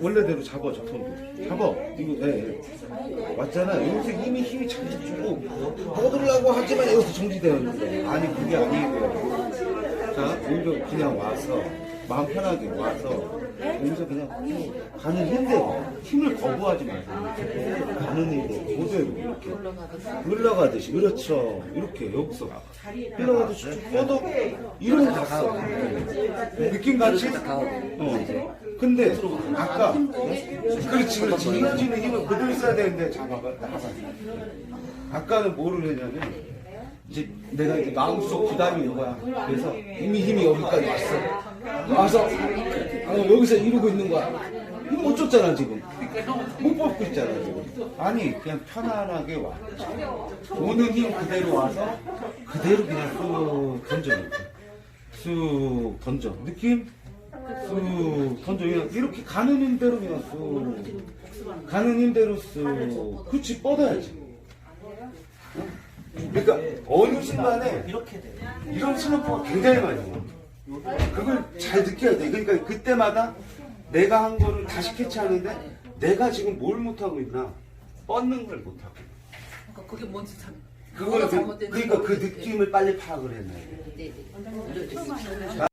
원래대로 잡아 저 손도. 잡아. 이거 예, 예. 맞잖아 여기서 이미 힘이 잠시 주고 뻗으려고 하지만 여기서 정지되는 거야 아니 그게 아니고 자 여기서 그냥 와서 마음 편하게 와서 여기서 그냥 가는 힘대로 힘을 거부하지 마세요. 가는 힘대로 그대로 이렇게. 흘러가듯이. 그렇죠. 이렇게 여기서 흘러가듯이 쭉 뻗어. 이러면 갔어 느낌 같이? 어. 근데 아까 그렇지 그렇지. 이어지는 힘은 그대로 있어야 되는데 잡아가 나가 아까는 뭐를 했냐면 이제 내가 이제 마음속 부담이 온 거야. 그래서 이미 힘이 여기까지 왔어. 와서 어, 여기서 이러고 있는 거야. 힘못 줬잖아 지금. 못 뽑고 있잖아 지금. 아니 그냥 편안하게 와. 오는 힘 그대로 와서 그대로 그냥 쑥 던져 쑥 던져. 느낌 쑥 던져 그냥 이렇게 가는 힘대로 그냥 쑥 가는 힘대로 쑥 그렇지 뻗어야지 그러니까 어느 순간에 이렇게 돼. 이런 슬럼프가 굉장히 많이 와 그걸 잘 느껴야 돼 그러니까 그때마다 내가 한 거를 다시 캐치하는데 내가 지금 뭘 못하고 있나 뻗는 걸 못하고. 그러니까 그게 뭔지 참. 그걸 그, 그러니까 그. 느낌을 빨리 파악을 돼 네, 네. 아,